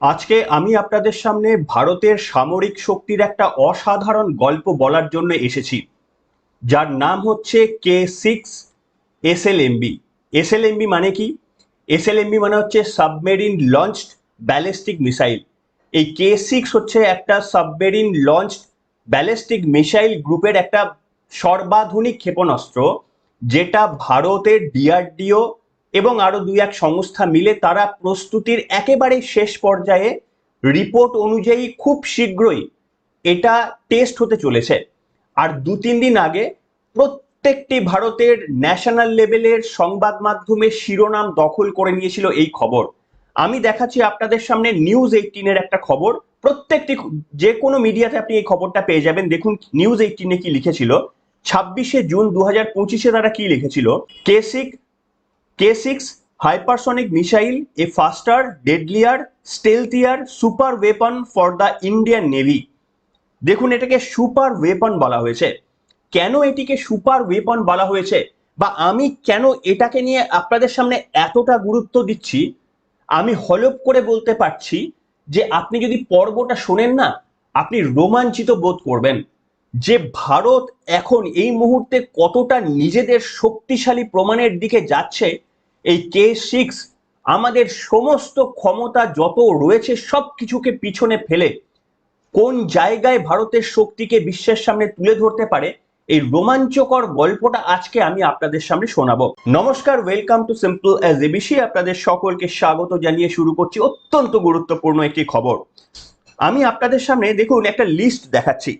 আজকে আমি আপনাদের সামনে ভারতের সামরিক শক্তির একটা অসাধারণ গল্প বলার জন্য এসেছি। যার নাম হচ্ছে কে সিক্স এস এল মানে কি? এস এল মানে হচ্ছে সাবমেরিন লঞ্চড ব্যালিস্টিক মিসাইল। এই কে সিক্স হচ্ছে একটা সাবমেরিন লঞ্চড ব্যালিস্টিক মিসাইল গ্রুপের একটা সর্বাধুনিক ক্ষেপণাস্ত্র, যেটা ভারতের ডিআরডিও এবং আরও দুই এক সংস্থা মিলে তারা প্রস্তুতির একেবারে শেষ পর্যায়ে রিপোর্ট অনুযায়ী খুব শীঘ্রই এটা টেস্ট হতে চলেছে। আর দু তিন দিন আগে প্রত্যেকটি ভারতের ন্যাশনাল লেভেলের সংবাদ মাধ্যমে শিরোনাম দখল করে নিয়েছিল এই খবর। আমি দেখাচ্ছি আপনাদের সামনে নিউজ এইটিনের একটা খবর। প্রত্যেকটি যে কোনো মিডিয়াতে আপনি এই খবরটা পেয়ে যাবেন। দেখুন নিউজ এইটিনে কি লিখেছিল। ছাব্বিশে জুন দু হাজার পঁচিশে তারা কি লিখেছিল? কেসিক K six hypersonic missile a faster deadlier stealthier super weapon for the Indian navy দেখুন এটাকে সুপার ওয়েপন বলা হয়েছে। কেন এটিকে সুপার ওয়েপন বলা হয়েছে? বা আমি কেন এটাকে নিয়ে আপনাদের সামনে এতটা গুরুত্ব দিচ্ছি? আমি হলপ করে বলতে পারছি যে আপনি যদি পর্বটা শোনেন না, আপনি রোমাঞ্চিত বোধ করবেন যে ভারত এখন এই মুহূর্তে কতটা নিজেদের শক্তিশালী প্রমাণের দিকে যাচ্ছে এই কে সিক্স আমাদের সমস্ত ক্ষমতা যত রয়েছে সব কিছুকে পিছনে ফেলে, কোন জায়গায় ভারতের শক্তিকে বিশ্বের সামনে তুলে ধরতে পারে, এই রোমাঞ্চকর গল্পটা আজকে আমি আপনাদের সামনে শোনাবো। নমস্কার welcome to simple as ABC আপনাদের সকলকে স্বাগত জানিয়ে শুরু করছি অত্যন্ত গুরুত্বপূর্ণ একটি খবর। আমি আপনাদের সামনে দেখুন একটা লিস্ট দেখাচ্ছি।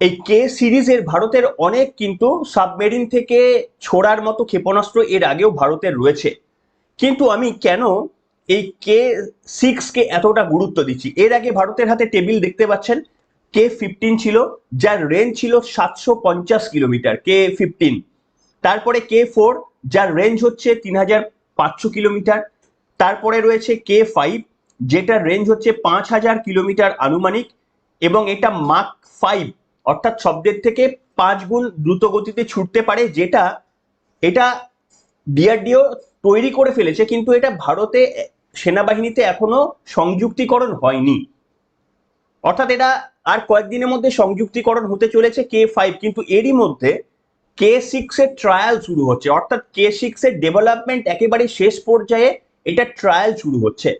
এই কে সিরিজের ভারতের অনেক কিন্তু সাবমেরিন থেকে ছোড়ার মতো ক্ষেপণাস্ত্র এর আগেও ভারতের রয়েছে। কিন্তু আমি কেন এই কে সিক্স কে এতটা গুরুত্ব দিচ্ছি? এর আগে ভারতের হাতে টেবিল দেখতে পাচ্ছেন কে ফিফটিন ছিল, যার রেঞ্জ ছিল সাতশো পঞ্চাশ কিলোমিটার কে ফিফটিন তারপরে কে ফোর যার রেঞ্জ হচ্ছে তিন হাজার পাঁচশো কিলোমিটার। তারপরে রয়েছে কে ফাইভ যেটার রেঞ্জ হচ্ছে পাঁচ হাজার কিলোমিটার আনুমানিক এবং এটা মাক ফাইভ অর্থাৎ শব্দের থেকে পাঁচ গুণ দ্রুত গতিতে ছুটতে পারে, যেটা এটা ডিআরডিও তৈরি করে ফেলেছে, কিন্তু এটা ভারতে সেনাবাহিনীতে এখনও সংযুক্তিকরণ হয়নি। অর্থাৎ এটা আর কয়েকদিনের মধ্যে সংযুক্তিকরণ হতে চলেছে কে ফাইভ কিন্তু এরই মধ্যে কে সিক্স এর ট্রায়াল শুরু হচ্ছে। অর্থাৎ কে সিক্স এর ডেভেলপমেন্ট একেবারে শেষ পর্যায়ে এটা ট্রায়াল শুরু হচ্ছে।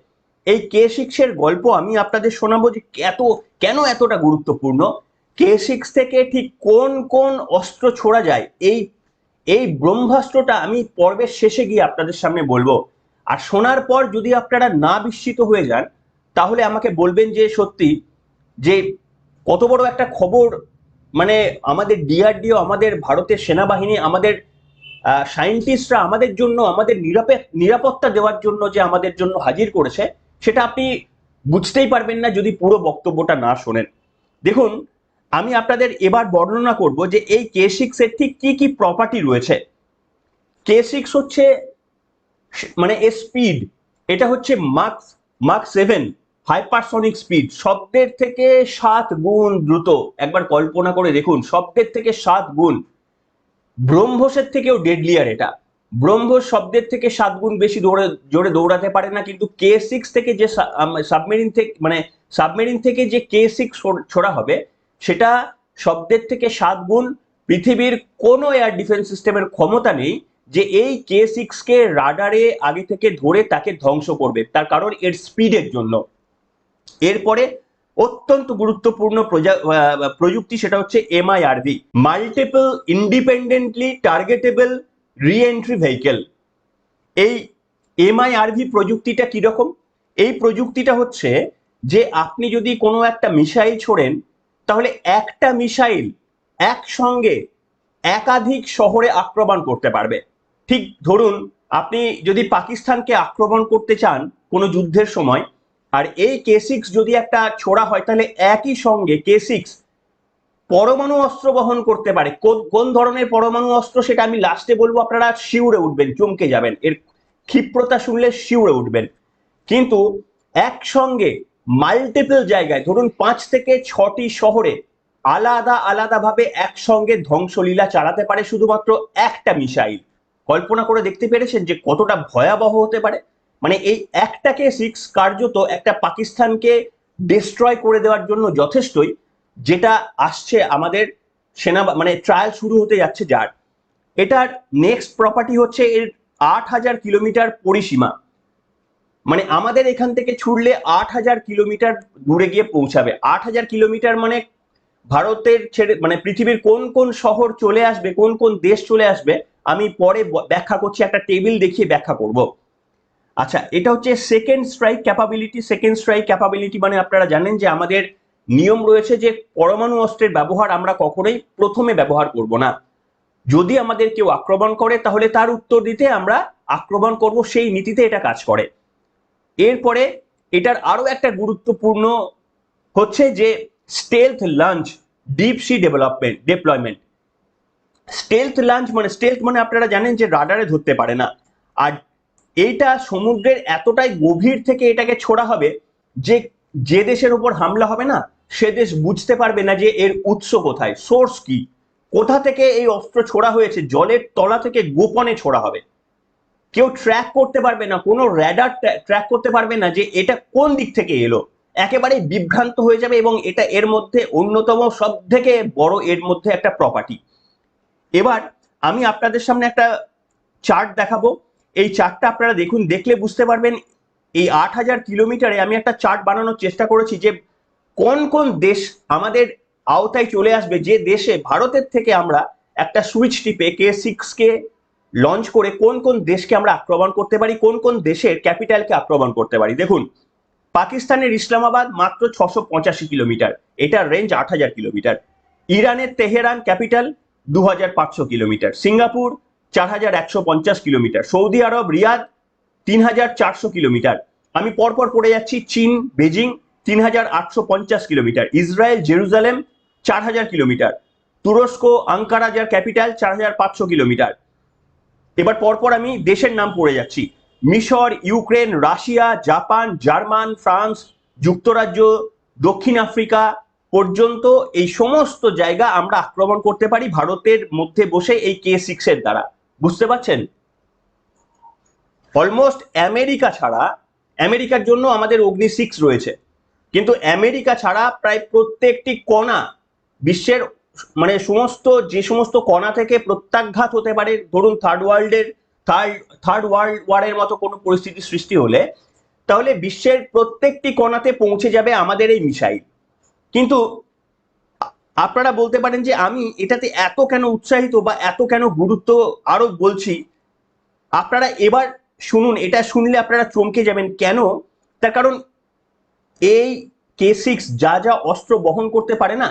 এই কে সিক্স এর গল্প আমি আপনাদের শোনাবো যে এত কেন এতটা গুরুত্বপূর্ণ? কে সিক্স থেকে ঠিক কোন কোন অস্ত্র ছোড়া যায়, এই এই ব্রহ্মাস্ত্রটা আমি পর্বের শেষে গিয়ে আপনাদের সামনে বলব। আর শোনার পর যদি আপনারা না বিস্মিত হয়ে যান, তাহলে আমাকে বলবেন যে সত্যি, যে কত বড় একটা খবর মানে আমাদের ডিআরডিও আমাদের ভারতের সেনাবাহিনী, আমাদের সায়েন্টিস্টরা আমাদের জন্য, আমাদের নিরাপত্তা দেওয়ার জন্য যে আমাদের জন্য হাজির করেছে, সেটা আপনি বুঝতেই পারবেন না যদি পুরো বক্তব্যটা না শোনেন। দেখুন আমি আপনাদের এবার বর্ণনা করব যে এই কে সিক্স এর ঠিক কি কি প্রপার্টি রয়েছে। কে সিক্স হচ্ছে মানে স্পিড এটা হচ্ছে mark mark seven hypersonic speed শব্দের থেকে সাত গুণ দ্রুত। একবার কল্পনা করে দেখুন, শব্দের থেকে সাত গুণ। ব্রহ্মসের থেকেও ডেডলিয়ার এটা। ব্রহ্মস শব্দের থেকে সাত গুণ বেশি দৌড়ে, জোরে দৌড়াতে পারে না, কিন্তু কে সিক্স থেকে যে সাবমেরিন থেকে মানে সাবমেরিন থেকে যে কে সিক্স ছোড়া হবে সেটা শব্দের থেকে সাত গুণ পৃথিবীর কোনো এয়ার ডিফেন্স সিস্টেমের ক্ষমতা নেই যে এই কে সিক্স কে রাডারে আগে থেকে ধরে তাকে ধ্বংস করবে। তার কারণ এর স্পিডের জন্য। এরপরে অত্যন্ত গুরুত্বপূর্ণ প্রযুক্তি সেটা হচ্ছে MIRV multiple independently targetable reentry vehicle এই এমআইআরভি প্রযুক্তিটা কীরকম? এই প্রযুক্তিটা হচ্ছে যে আপনি যদি কোনো একটা মিসাইল ছোড়েন তাহলে একটা মিসাইল একসঙ্গে একাধিক শহরে আক্রমণ করতে পারবে। ঠিক ধরুন, আপনি যদি পাকিস্তানকে আক্রমণ করতে চান কোনো যুদ্ধের সময়, আর এই কে সিক্স যদি একটা ছোড়া হয়, তাহলে একই সঙ্গে কে সিক্স পরমাণু অস্ত্র বহন করতে পারে। কোন ধরনের পরমাণু অস্ত্র সেটা আমি লাস্টে বলব, আপনারা শিউরে উঠবেন, চমকে যাবেন। এর ক্ষিপ্রতা শুনলে শিউরে উঠবেন। কিন্তু একসঙ্গে মাল্টিপল জায়গায়, ধরুন পাঁচ থেকে ছটি শহরে আলাদা আলাদাভাবে একসঙ্গে ধ্বংসলীলা চালাতে পারে শুধুমাত্র একটা মিসাইল। কল্পনা করে দেখতে পেরেছেন যে কতটা ভয়াবহ হতে পারে? মানে এই একটা কে সিক্স কার্যত একটা পাকিস্তানকে ডিস্ট্রয় করে দেওয়ার জন্য যথেষ্টই, যেটা আসছে আমাদের সেনা মানে ট্রায়াল শুরু হতে যাচ্ছে যার। এটার নেক্সট প্রপার্টি হচ্ছে এর আট হাজার কিলোমিটার পরিসীমা। মানে আমাদের এখান থেকে ছুড়লে আট হাজার কিলোমিটার দূরে গিয়ে পৌঁছাবে। আট হাজার কিলোমিটার মানে ভারতের ছেড়ে মানে পৃথিবীর কোন কোন শহর চলে আসবে, কোন কোন দেশ চলে আসবে, আমি পরে ব্যাখ্যা করছি, একটা টেবিল দেখিয়ে ব্যাখ্যা করব। আচ্ছা এটা হচ্ছে second strike capability second strike capability মানে আপনারা জানেন যে আমাদের নিয়ম রয়েছে যে পরমাণু অস্ত্রের ব্যবহার আমরা কখনোই প্রথমে ব্যবহার করব না। যদি আমাদের কেউ আক্রমণ করে, তাহলে তার উত্তর দিতে আমরা আক্রমণ করব, সেই নীতিতে এটা কাজ করে। এরপরে এটার আরও একটা গুরুত্বপূর্ণ হচ্ছে যে stealth launch deep sea development deployment stealth launch মানে স্টেলথ মানে আপনারা জানেন যে রাডারে ধরতে পারে না। আর এইটা সমুদ্রের এতটাই গভীর থেকে এটাকে ছোড়া হবে যে যে দেশের উপর হামলা হবে না, সে দেশ বুঝতে পারবে না যে এর উৎস কোথায় সোর্স কি, কোথা থেকে এই অস্ত্র ছোড়া হয়েছে, জলের তলা থেকে গোপনে ছোড়া হবে। কেউ ট্র্যাক করতে পারবে না, কোনো র্যাডার ট্র্যাক করতে পারবে না যে এটা কোন দিক থেকে এলো। একেবারে বিভ্রান্ত হয়ে যাবে এবং এটা এর মধ্যে অন্যতম সব থেকে বড় এর মধ্যে একটা প্রপার্টি এবার আমি আপনাদের সামনে একটা চার্ট দেখাবো। এই চার্টটা আপনারা দেখুন, দেখলে বুঝতে পারবেন এই আট হাজার কিলোমিটারে আমি একটা চার্ট বানানোর চেষ্টা করেছি যে কোন কোন দেশ আমাদের আওতায় চলে আসবে। যে দেশে ভারতের থেকে আমরা একটা সুইচ টিপে, কে সিক্স কে লঞ্চ করে কোন কোন দেশকে আমরা আক্রমণ করতে পারি, কোন কোন দেশের ক্যাপিটালকে আক্রমণ করতে পারি। দেখুন, পাকিস্তানের ইসলামাবাদ মাত্র ছশো পঁচাশি কিলোমিটার, এটার রেঞ্জ আট হাজার কিলোমিটার। ইরানের তেহরান ক্যাপিটাল দু হাজার পাঁচশো কিলোমিটার। সিঙ্গাপুর চার হাজার একশো পঞ্চাশ কিলোমিটার। সৌদি আরব, রিয়াদ তিন হাজার চারশো কিলোমিটার। আমি পরপর পড়ে যাচ্ছি চীন, বেজিং তিন হাজার আটশো পঞ্চাশ কিলোমিটার। ইসরায়েল, জেরুজালেম চার হাজার কিলোমিটার। তুরস্ক আঙ্কারা যার ক্যাপিটাল চার হাজার পাঁচশো কিলোমিটার। এবার পরপর আমি দেশের নাম পড়ে যাচ্ছি। মিশর, Ukraine, Russia, Japan, German, France, যুক্তরাজ্য, দক্ষিণ আফ্রিকা পর্যন্ত এই সমস্ত জায়গা আমরা আক্রমণ করতে পারি ভারতের মধ্যে বসে এই কে সিক্স এর দ্বারা। বুঝতে পারছেন? অলমোস্ট আমেরিকা ছাড়া আমেরিকার জন্য আমাদের অগ্নি সিক্স রয়েছে। কিন্তু আমেরিকা ছাড়া প্রায় প্রত্যেকটি কণা বিশ্বের মানে সমস্ত, যে সমস্ত কণা থেকে প্রত্যাঘাত হতে পারে, ধরুন থার্ড ওয়ার্ল্ডের থার্ড থার্ড ওয়ার্ল্ড ওয়ারের মতো কোনো পরিস্থিতি সৃষ্টি হলে, তাহলে বিশ্বের প্রত্যেকটি কণাতে পৌঁছে যাবে আমাদের এই মিসাইল। কিন্তু আপনারা বলতে পারেন যে আমি এটাতে এত কেন উৎসাহিত বা এত কেন গুরুত্ব আরও বলছি, আপনারা এবার শুনুন, এটা শুনলে আপনারা চমকে যাবেন। কেন? তার কারণ এই কে সিক্স যা যা অস্ত্র বহন করতে পারে না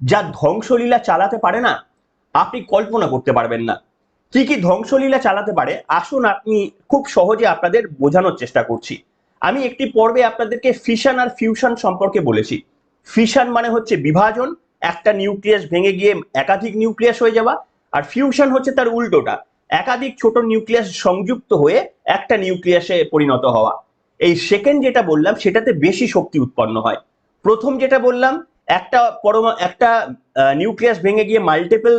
যা ধ্বংসলীলা চালাতে পারে না, আপনি কল্পনা করতে পারবেন না। কি কি ধ্বংসলীলা চালাতে পারে, আসুন আপনি খুব সহজে আপনাদের বোঝানোর চেষ্টা করছি। আমি একটি পর্বে আপনাদেরকে ফিশন আর ফিউশন সম্পর্কে বলেছি। ফিশন মানে হচ্ছে বিভাজন, একটা নিউক্লিয়াস ভেঙে গিয়ে একাধিক নিউক্লিয়াস হয়ে যাওয়া, আর ফিউশন হচ্ছে তার উল্টোটা, একাধিক ছোট নিউক্লিয়াস সংযুক্ত হয়ে একটা নিউক্লিয়াসে পরিণত হওয়া। এই সেকেন্ড যেটা বললাম, সেটাতে বেশি শক্তি উৎপন্ন হয়। প্রথম যেটা বললাম একটা পরমা, একটা নিউক্লিয়াস ভেঙে গিয়ে মাল্টিপল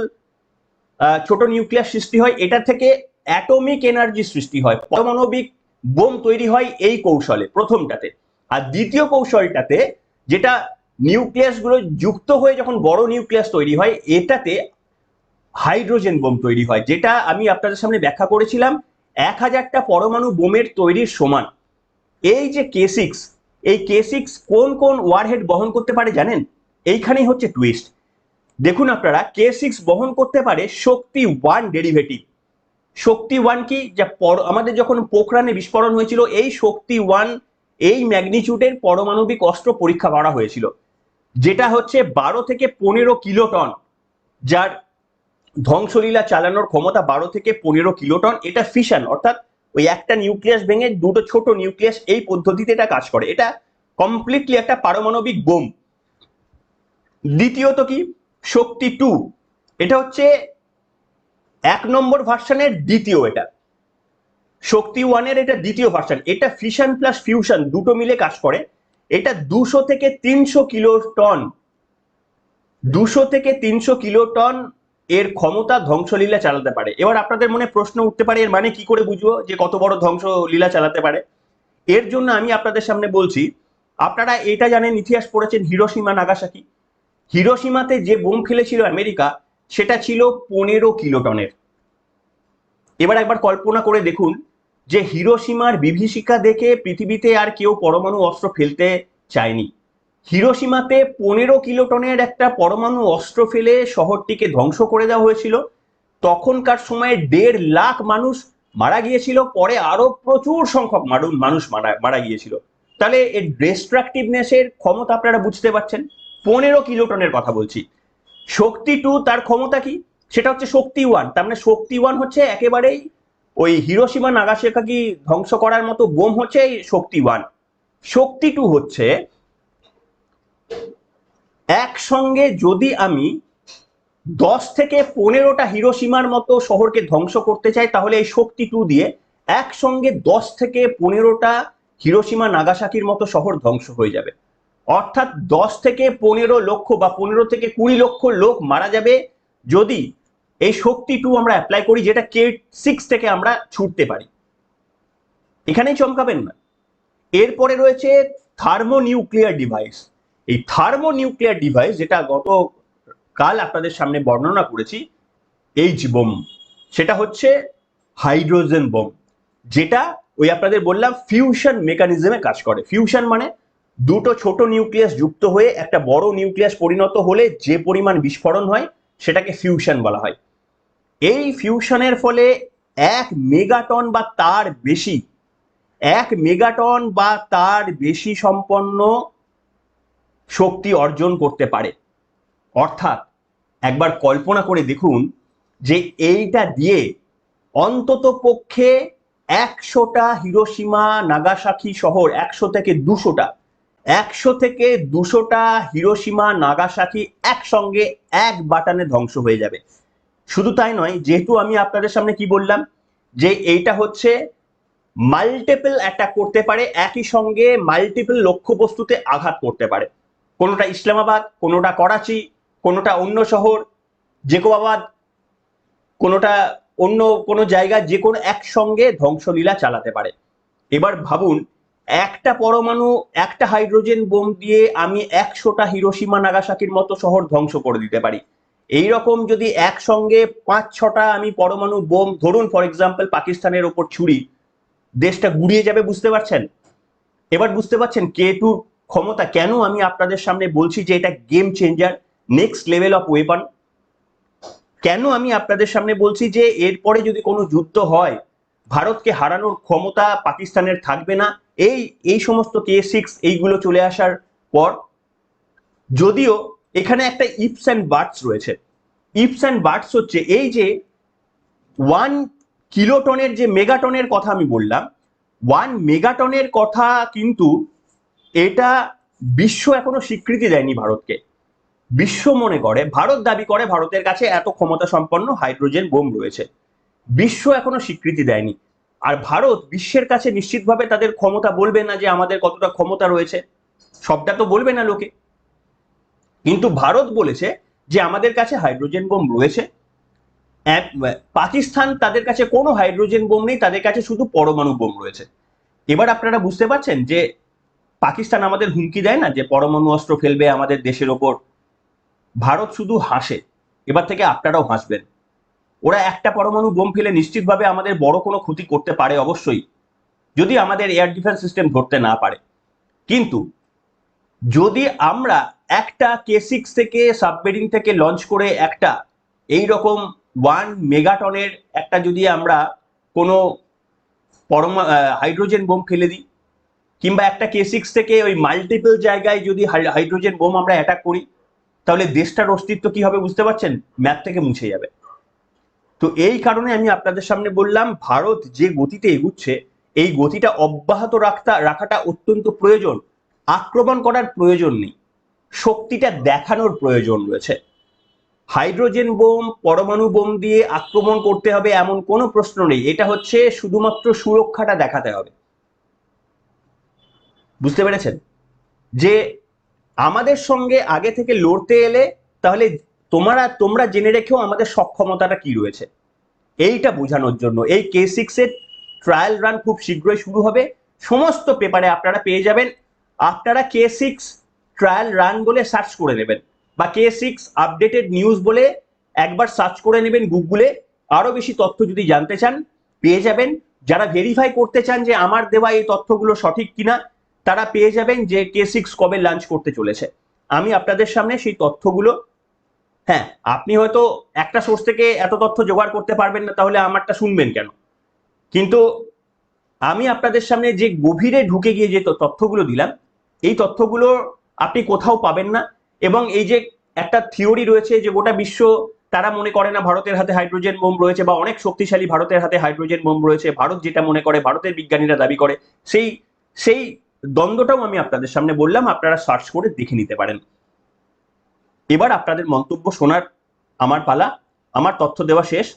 ছোট নিউক্লিয়াস সৃষ্টি হয়, এটা থেকে অ্যাটমিক এনার্জি সৃষ্টি হয়। পারমাণবিক বোম তৈরি হয় এই কৌশলে, প্রথমটাতে। আর দ্বিতীয় কৌশলটাতে, যেটা নিউক্লিয়াসগুলো যুক্ত হয়ে যখন বড় নিউক্লিয়াস তৈরি হয়, এটাতে হাইড্রোজেন বোম তৈরি হয়, যেটা আমি আপনাদের সামনে ব্যাখ্যা করেছিলাম, এক হাজারটা পরমাণু বোমের তৈরির সমান। এই যে কে সিক্স এই কে সিক্স কোন কোন ওয়ারহেড বহন করতে পারে জানেন? এইখানেই হচ্ছে টুইস্ট দেখুন আপনারা কে সিক্স বহন করতে পারে Shakti one derivative Shakti one কি? যা আমাদের যখন পোখরানে বিস্ফোরণ হয়েছিল, এই শক্তি ওয়ান এই ম্যাগনিচিউডের পারমাণবিক অস্ত্র পরীক্ষা করা হয়েছিল। যেটা হচ্ছে বারো থেকে পনেরো কিলোটন, যার ধ্বংসলীলা চালানোর ক্ষমতা বারো থেকে পনেরো কিলোটন। এটা ফিশন অর্থাৎ ওই একটা নিউক্লিয়াস ভেঙে দুটো ছোট নিউক্লিয়াস এই পদ্ধতিতে এটা কাজ করে। এটা কমপ্লিটলি একটা পারমাণবিক বোম। দ্বিতীয়ত কি? শক্তি টু এটা হচ্ছে এক নম্বর ভার্সনের দ্বিতীয় এটা। শক্তি ওয়ানের এটা দ্বিতীয় ভার্সান এটা ফিশন প্লাস ফিউশন দুটো মিলে কাজ করে। এটা দুশো থেকে তিনশো কিলো টন দুশো থেকে তিনশো কিলো টন এর ক্ষমতা ধ্বংসলীলা চালাতে পারে। এবার আপনাদের মনে প্রশ্ন উঠতে পারে, এর মানে কি করে বুঝব যে কত বড় ধ্বংসলীলা চালাতে পারে? এর জন্য আমি আপনাদের সামনে বলছি, আপনারা এটা জানেন, ইতিহাস পড়েছেন হিরোসীমা নাগাসাকি। হিরোসীমাতে যে বোম ফেলেছিল আমেরিকা, সেটা ছিল পনেরো কিলোটনের। এবার একবার কল্পনা করে দেখুন যে হিরোসীমার বিভীষিকা দেখে পৃথিবীতে আর কেউ পরমাণু অস্ত্র ফেলতে চায়নি। হিরোসীমাতে পনেরো কিলোটনের একটা পরমাণু অস্ত্র ফেলে শহরটিকে ধ্বংস করে দেওয়া হয়েছিল। তখনকার সময়ে দেড় লাখ মানুষ মারা গিয়েছিল, পরে আরও প্রচুর সংখ্যক মানুষ মারা মারা গিয়েছিল। তাহলে এর ডিস্ট্রাকটিভনেসের ক্ষমতা আপনারা বুঝতে পারছেন। পনেরো কিলোটনের কথা বলছি। শক্তি টু তার ক্ষমতা কি? সেটা হচ্ছে শক্তি ওয়ান তার মানে শক্তি ওয়ান হচ্ছে একেবারেই ওই হিরোসীমা নাগাসাকি ধ্বংস করার মতো বোম হচ্ছে এই শক্তি ওয়ান শক্তি টু হচ্ছে একসঙ্গে যদি আমি দশ থেকে পনেরোটা হিরোসীমার মতো শহরকে ধ্বংস করতে চাই, তাহলে এই শক্তি টু দিয়ে একসঙ্গে দশ থেকে পনেরোটা হিরোসীমা নাগাসাকির মতো শহর ধ্বংস হয়ে যাবে। অর্থাৎ দশ থেকে পনেরো লক্ষ বা পনেরো থেকে কুড়ি লক্ষ লোক মারা যাবে যদি এই শক্তি টু আমরা অ্যাপ্লাই করি, যেটা কে সিক্স থেকে আমরা ছুটতে পারি। এখানেই চমকাবেন না। এরপরে রয়েছে থার্মো নিউক্লিয়ার ডিভাইস এই থার্মো নিউক্লিয়ার ডিভাইস যেটা গত কাল আপনাদের সামনে বর্ণনা করেছি এইচ বোম সেটা হচ্ছে হাইড্রোজেন বোম যেটা ওই আপনাদের বললাম ফিউশন মেকানিজমে কাজ করে। ফিউশন মানে দুটো ছোট নিউক্লিয়াস যুক্ত হয়ে একটা বড় নিউক্লিয়াস পরিণত হলে যে পরিমাণ বিস্ফোরণ হয়, সেটাকে ফিউশন বলা হয়। এই ফিউশনের ফলে এক মেগাটন বা তার বেশি, এক মেগাটন বা তার বেশি সম্পন্ন শক্তি অর্জন করতে পারে। অর্থাৎ, একবার কল্পনা করে দেখুন যে এইটা দিয়ে অন্তত পক্ষে একশোটা হিরোসীমা নাগাসাকি শহর, একশো থেকে দুশোটা একশো থেকে দুশোটা হিরোসীমা নাগাসাকি একসঙ্গে এক বাটানে ধ্বংস হয়ে যাবে। শুধু তাই নয়, যেহেতু আমি আপনাদের সামনে কি বললাম, যে এইটা হচ্ছে মাল্টিপল অ্যাটাক করতে পারে, একই সঙ্গে মাল্টিপল লক্ষ্যবস্তুতে আঘাত করতে পারে। কোনোটা ইসলামাবাদ, কোনোটা করাচি, কোনোটা অন্য শহর, জেকোবাবাদ, কোনোটা অন্য কোনো জায়গা, যে কোনো একসঙ্গে ধ্বংসলীলা চালাতে পারে। এবার ভাবুন একটা পরমাণু, একটা হাইড্রোজেন বোম দিয়ে আমি একশোটা হিরোসীমা নাগাসাকির মতো শহর ধ্বংস করে দিতে পারি। এই রকম যদি একসঙ্গে পাঁচ ছটা আমি পরমাণু বোম, ধরুন ফর এক্সাম্পল পাকিস্তানের ওপর ছুরি, দেশটা গুড়িয়ে যাবে, বুঝতে পারছেন? এবার বুঝতে পারছেন কে টুর ক্ষমতা? কেন আমি আপনাদের সামনে বলছি যে এটা game changer next level of weapon কেন আমি আপনাদের সামনে বলছি যে এরপরে যদি কোনো যুদ্ধ হয় ভারতকে হারানোর ক্ষমতা পাকিস্তানের থাকবে না। এই এই সমস্ত কে সিক্স এইগুলো চলে আসার পর যদিও এখানে একটা ইপস অ্যান্ড বার্ডস রয়েছে। ইপস অ্যান্ড বার্ডস হচ্ছে এই যে ওয়ান কিলোটনের যে মেগাটনের কথা আমি বললাম ওয়ান মেগাটনের কথা কিন্তু এটা বিশ্ব এখনও স্বীকৃতি দেয়নি ভারতকে। বিশ্ব মনে করে, ভারত দাবি করে ভারতের কাছে এত ক্ষমতা সম্পন্ন হাইড্রোজেন বোম রয়েছে। বিশ্ব এখনও স্বীকৃতি দেয়নি। আর ভারত বিশ্বের কাছে নিশ্চিতভাবে তাদের ক্ষমতা বলবে না যে আমাদের কতটা ক্ষমতা রয়েছে। সবটা তো বলবে না লোকে। কিন্তু ভারত বলেছে যে আমাদের কাছে হাইড্রোজেন বোম রয়েছে। পাকিস্তান তাদের কাছে কোনো হাইড্রোজেন বোম নেই, তাদের কাছে শুধু পরমাণু বোম রয়েছে। এবার আপনারা বুঝতে পারছেন যে পাকিস্তান আমাদের হুমকি দেয় না যে পরমাণু অস্ত্র ফেলবে আমাদের দেশের ওপর। ভারত শুধু হাসে। এবার থেকে আপনারাও হাসবেন। ওরা একটা পরমাণু বোম ফেলে নিশ্চিতভাবে আমাদের বড় কোনো ক্ষতি করতে পারে অবশ্যই, যদি আমাদের এয়ার ডিফেন্স সিস্টেম ধরতে না পারে। কিন্তু যদি আমরা একটা কে সিক্স থেকে সাবমেরিন থেকে লঞ্চ করে একটা এই রকম ওয়ান মেগাটনের একটা যদি আমরা কোনো পরমা হাইড্রোজেন বোম ফেলে দিই, কিংবা একটা কে সিক্স থেকে ওই মাল্টিপল জায়গায় যদি হাইড্রোজেন বোম আমরা অ্যাটাক করি, তাহলে দেশটার অস্তিত্ব কি হবে বুঝতে পারছেন? ম্যাপ থেকে মুছে যাবে। তো এই কারণে আমি আপনাদের সামনে বললাম, ভারত যে গতিতে এগুচ্ছে, এই গতিটা অব্যাহত রাখতা, রাখাটা অত্যন্ত প্রয়োজন। আক্রমণ করার প্রয়োজন নেই। শক্তিটা দেখানোর প্রয়োজন রয়েছে। হাইড্রোজেন বোম, পরমাণু বোম দিয়ে আক্রমণ করতে হবে এমন কোনো প্রশ্ন নেই। এটা হচ্ছে শুধুমাত্র সুরক্ষাটা দেখাতে হবে। বুঝতে পেরেছেন? যে আমাদের সঙ্গে আগে থেকে লড়তে এলে তাহলে তোমরা তোমরা জেনে রেখেও আমাদের সক্ষমতাটা কি রয়েছে? এইটা বোঝানোর জন্য এই কে সিক্স এর ট্রায়াল রান খুব শীঘ্রই শুরু হবে। সমস্ত পেপারে আপনারা পেয়ে যাবেন। আপনারা কে সিক্স ট্রায়াল রান বলে সার্চ করে নেবেন বা কে সিক্স আপডেটেড নিউজ বলে একবার সার্চ করে নেবেন গুগলে আরও বেশি তথ্য যদি জানতে চান, পেয়ে যাবেন। যারা ভেরিফাই করতে চান যে আমার দেওয়া এই তথ্যগুলো সঠিক কিনা, তারা পেয়ে যাবেন যে কে সিক্স কবে লাঞ্চ করতে চলেছে। আমি আপনাদের সামনে সেই তথ্যগুলো হ্যাঁ আপনি হয়তো একটা সোর্স থেকে এত তথ্য জোগাড় করতে পারবেন না, তাহলে আমারটা শুনবেন কেন? কিন্তু আমি আপনাদের সামনে যে গভীরে ঢুকে গিয়ে যে তথ্যগুলো দিলাম, এই তথ্যগুলো আপনি কোথাও পাবেন না এবং এই যে একটা থিওরি রয়েছে যে গোটা বিশ্ব, তারা মনে করে না ভারতের হাতে হাইড্রোজেন বোম রয়েছে বা অনেক শক্তিশালী ভারতের হাতে হাইড্রোজেন বোম রয়েছে, ভারত যেটা মনে করে, ভারতের বিজ্ঞানীরা দাবি করে, সেই সেই দ্বন্দ্বটাও আমি আপনাদের সামনে বললাম, আপনারা সার্চ করে দেখে নিতে পারেন। এবার আপনাদের মন্তব্য শোনার আমার পালা, আমার তথ্য দেওয়া শেষ।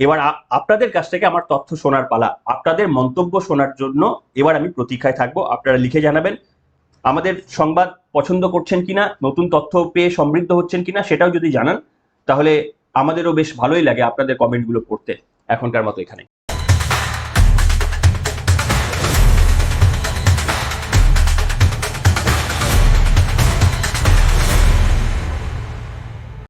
এবার আপনাদের কাছ থেকে আমার তথ্য শোনার পালা। আপনাদের মন্তব্য শোনার জন্য এবার আমি প্রতীক্ষায় থাকব। আপনারা লিখে জানাবেন আমাদের সংবাদ পছন্দ করছেন কিনা, নতুন তথ্য পেয়ে সমৃদ্ধ হচ্ছেন কিনা সেটাও যদি জানান, তাহলে আমাদেরও বেশ ভালোই লাগে আপনাদের কমেন্টগুলো পড়তে। এখনকার মতো এখানে